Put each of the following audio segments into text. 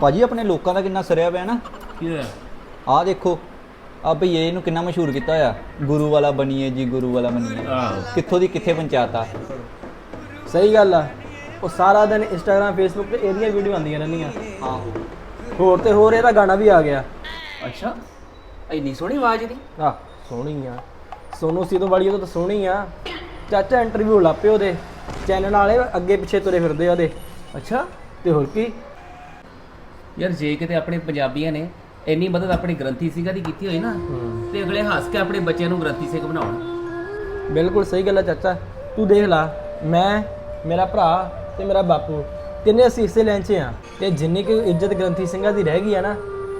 ਭਾਜੀ ਆਪਣੇ ਲੋਕਾਂ ਦਾ ਕਿੰਨਾ ਸਰਿਆ ਪਿਆ ਨਾ? ਕੀ ਹੋਇਆ? ਆਹ ਦੇਖੋ ਆ ਭਈਏ ਇਹਨੂੰ ਕਿੰਨਾ ਮਸ਼ਹੂਰ ਕੀਤਾ ਹੋਇਆ? ਗੁਰੂ ਵਾਲਾ ਬਣੀਏ ਜੀ ਗੁਰੂ ਵਾਲਾ ਬਣੀਏ। ਆਹੋ। ਕਿੱਥੋਂ ਦੀ ਕਿੱਥੇ ਪਹੁੰਚਾਤਾ? ਸਹੀ ਗੱਲ ਆ। ਉਹ ਸਾਰਾ ਦਿਨ ਇੰਸਟਾਗ੍ਰam ਫੇਸਬੁੱਕ ਤੇ ਇਹਦੀਆਂ ਵੀਡੀਓ ਆਉਂਦੀਆਂ ਰਹਿੰਦੀਆਂ। ਆਹੋ। ਹੋਰ ਤੇ ਹੋਰ ਇਹਦਾ ਗਾਣਾ ਵੀ ਆ ਗਿਆ। ਅੱਛਾ। ਇੰਨੀ ਸੋਹਣੀ ਆਵਾਜ਼ ਦੀ ਆ ਸੋਹਣੀ ਆ। ਸੋਨੂ ਸੀਤੋ ਵਾਲੀ ਉਹ ਤਾਂ ਸੋਹਣੀ ਆ। ਚਾਚਾ ਇੰਟਰਵਿਊ ਲਾਪੇ ਉਹਦੇ। ਚੈਨਲ ਵਾਲੇ ਅੱਗੇ ਪਿੱਛੇ ਤੁਰੇ ਫਿਰਦੇ ਆ ਉਹਦੇ। ਅੱਛਾ। ਤੇ ਹੋਰ ਕੀ? ਯਾਰ ਜੇ ਕਿਤੇ ਆਪਣੇ ਪੰਜਾਬੀਆਂ ਨੇ ਇੰਨੀ ਮਦਦ ਆਪਣੀ ਗ੍ਰੰਥੀ ਸਿੰਘਾਂ ਦੀ ਕੀਤੀ ਹੋਈ ਨਾ ਤੇ ਅਗਲੇ ਹੱਸ ਕੇ ਆਪਣੇ ਬੱਚਿਆਂ ਨੂੰ ਗ੍ਰੰਥੀ ਸਿੰਘ ਬਣਾਉਣ। ਬਿਲਕੁਲ ਸਹੀ ਗੱਲ ਆ ਚਾਚਾ। ਤੂੰ ਦੇਖ ਲਾ ਮੈਂ ਮੇਰਾ ਭਰਾ ਤੇ ਮੇਰਾ ਬਾਪੂ ਤਿੰਨੇ ਅਸੀਂ ਇਸੇ ਲਾਈਨ 'ਚ ਆ ਤੇ ਜਿੰਨੀ ਕਿ ਇੱਜ਼ਤ ਗ੍ਰੰਥੀ ਸਿੰਘਾਂ ਦੀ ਰਹਿ ਗਈ ਆ ਨਾ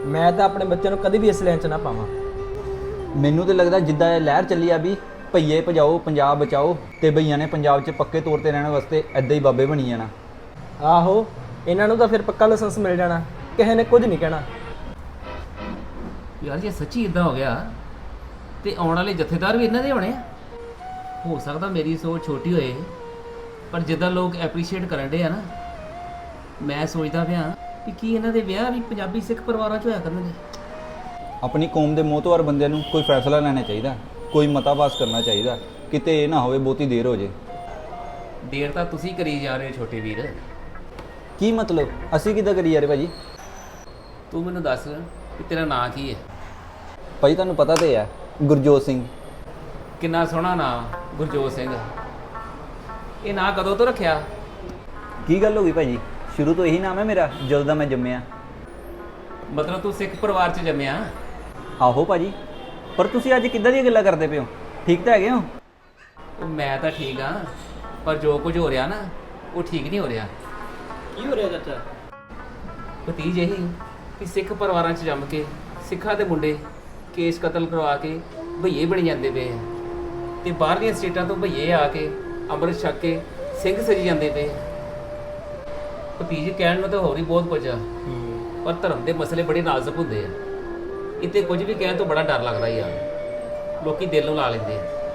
ਮੈਂ ਤਾਂ ਆਪਣੇ ਬੱਚਿਆਂ ਨੂੰ ਕਦੀ ਵੀ ਇਸ ਲਾਈਨ 'ਚ ਨਾ ਪਾਵਾਂ। ਮੈਨੂੰ ਤੇ ਲੱਗਦਾ ਜਿੱਦਾਂ ਇਹ ਲਹਿਰ ਚੱਲੀ ਆ ਵੀ ਭਈਏ ਭਜਾਓ ਪੰਜਾਬ ਬਚਾਓ ਤੇ ਭਈਆਂ ਨੇ ਪੰਜਾਬ 'ਚ ਪੱਕੇ ਤੌਰ ਤੇ ਰਹਿਣ ਵਾਸਤੇ ਐਦਾਂ ਹੀ ਬਾਬੇ ਬਣੀ ਜਾਣਾ। ਆਹੋ ਇਹਨਾਂ ਨੂੰ ਤਾਂ ਫਿਰ ਪੱਕਾ ਲਾਇਸੈਂਸ ਮਿਲ ਜਾਣਾ। ਕਿਸੇ ਨੇ ਕੁਝ ਨਹੀਂ ਕਹਿਣਾ। ਯਾਰ ਜੇ ਸੱਚੀ ਇਦਾਂ ਹੋ ਗਿਆ ਤੇ ਆਉਣ ਵਾਲੇ ਜਥੇਦਾਰ ਵੀ ਇਹਨਾਂ ਦੇ ਹੋਣੇ ਆ। ਹੋ ਸਕਦਾ ਮੇਰੀ ਸੋਚ ਛੋਟੀ ਹੋਏ ਪਰ ਜਿੱਦਾਂ ਲੋਕ ਐਪਰੀਸ਼ੀਏਟ ਕਰਨ ਦੇ ਆ ਨਾ ਮੈਂ ਸੋਚਦਾ ਪਿਆ ਕਿ ਕੀ ਇਹਨਾਂ ਦੇ ਵਿਆਹ ਵੀ ਪੰਜਾਬੀ ਸਿੱਖ ਪਰਿਵਾਰਾਂ 'ਚ ਹੋਇਆ ਕਰਨਗੇ। ਆਪਣੀ ਕੌਮ ਦੇ ਮੋਹਤਵਾਰ ਬੰਦਿਆਂ ਨੂੰ ਕੋਈ ਫੈਸਲਾ ਲੈਣਾ ਚਾਹੀਦਾ ਕੋਈ ਮਤਾ ਪਾਸ ਕਰਨਾ ਚਾਹੀਦਾ ਕਿਤੇ ਇਹ ਨਾ ਹੋਵੇ ਬਹੁਤੀ ਦੇਰ ਹੋ ਜੇ। ਦੇਰ ਤਾਂ ਤੁਸੀਂ ਕਰੀ ਜਾ ਰਹੇ ਹੋ ਛੋਟੇ ਵੀਰ। ਕੀ ਮਤਲਬ? ਅਸੀਂ ਕਿੱਦਾਂ ਕਰੀ ਯਾਰ ਭਾਜੀ? ਤੂੰ ਮੈਨੂੰ ਦੱਸ ਕਿ ਤੇਰਾ ਨਾਂ ਕੀ ਹੈ? ਭਾਜੀ ਤੁਹਾਨੂੰ ਪਤਾ ਤੇ ਹੈ ਗੁਰਜੋਤ ਸਿੰਘ। ਕਿੰਨਾ ਸੋਹਣਾ ਨਾਂ ਗੁਰਜੋਤ ਸਿੰਘ। ਇਹ ਨਾਂ ਕਦੋਂ ਤੋਂ ਰੱਖਿਆ? ਕੀ ਗੱਲ ਹੋ ਗਈ ਭਾਜੀ ਸ਼ੁਰੂ ਤੋਂ ਇਹੀ ਨਾਮ ਹੈ ਮੇਰਾ ਜਦੋਂ ਦਾ ਮੈਂ ਜੰਮਿਆ। ਮਤਲਬ ਤੂੰ ਸਿੱਖ ਪਰਿਵਾਰ 'ਚ ਜੰਮਿਆ? ਆਹੋ ਭਾਜੀ ਪਰ ਤੁਸੀਂ ਅੱਜ ਕਿੱਦਾਂ ਦੀਆਂ ਗੱਲਾਂ ਕਰਦੇ ਪਏ ਹੋ? ਠੀਕ ਤਾਂ ਹੈਗੇ ਹੋ? ਉਹ ਮੈਂ ਤਾਂ ਠੀਕ ਆ ਪਰ ਜੋ ਕੁਝ ਹੋ ਰਿਹਾ ਨਾ ਉਹ ਠੀਕ ਨਹੀਂ ਹੋ ਰਿਹਾ। ਕੀ ਹੋ ਰਿਹਾ ਚਾਚਾ? ਭਤੀਜ ਇਹੀ। ਕਿ ਸਿੱਖ ਪਰਿਵਾਰਾਂ 'ਚ ਜੰਮ ਕੇ ਸਿੱਖਾਂ ਦੇ ਮੁੰਡੇ ਕੇਸ ਕਤਲ ਕਰਵਾ ਕੇ ਭਈਏ ਬਣ ਜਾਂਦੇ ਪਏ ਆ। ਤੇ ਬਾਹਰਲੀਆਂ ਸਟੇਟਾਂ ਤੋਂ ਭਈਏ ਆ ਕੇ ਅੰਮ੍ਰਿਤ ਛਕ ਕੇ ਸਿੰਘ ਸਜੀ ਜਾਂਦੇ ਪਏ। ਭਤੀਜ ਕਹਿਣ ਨੂੰ ਤਾਂ ਹੋਰ ਹੀ ਬਹੁਤ ਕੁਝ ਆ। ਪਰ ਧਰਮ ਦੇ ਮਸਲੇ ਬੜੇ ਨਾਜ਼ੁਕ ਹੁੰਦੇ ਆ। ਇੱਥੇ ਕੁਝ ਵੀ ਕਹਿਣ ਤੋਂ ਬੜਾ ਡਰ ਲੱਗਦਾ ਯਾਰ। ਲੋਕੀ ਦਿਲ ਨੂੰ ਲਾ ਲੈਂਦੇ ਆ।